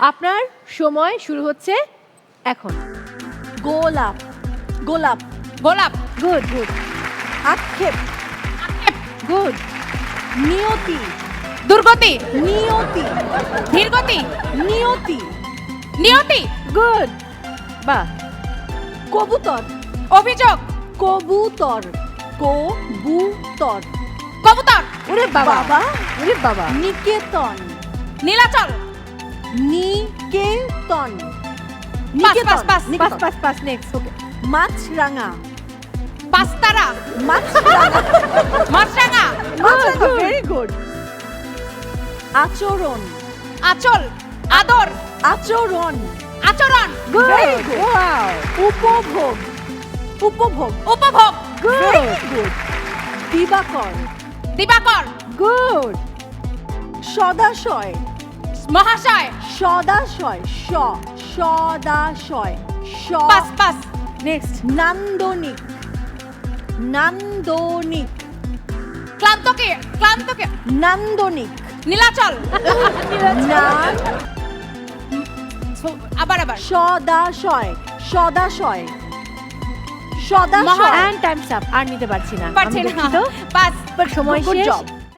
আপনার সময় শুরু হচ্ছে এখন। গোলাপ গোলাপ। গোলাপ। Good good. আক্ষেপ। গুড। নিয়তি। দুর্গতি। নিয়তি। ধীরগতি নিয়তি। নিয়তি। গুড। বা। কবুতর। অভিযোগ। কবুতর। কবুতর। কবুতর। ওরে বাবা। বাবা। ওরে বাবা। নিকেতন। Nilachal. Pass, pass, pass, pass pass next okay মাছরাঙা পাঁচতারা মাছরাঙা মাছরাঙা মাছরাঙা ভেরি গুড আচরণ আচল আদর আচরণ আচরণ গুড ওয়াও উপভোগ উপভোগ উপভোগ ভেরি গুড দিবাকর দিবাকর গুড সদাশয় মহাশয়। সদাশয় স সদাশয় স। Pass pass. নেক্সট নান্দনিক। নান্দনিক। ক্লান্তকে ক্লান্তকে। নান্দনিক। নীলাচল। নান। আবার আবার। সদাশয় সদাশয়। সদাশয়। মহা- অ্যান্ড টাইমস আপ আর নিতে পারছি না। পারছি না। পাস। সময় Good শেষ। job.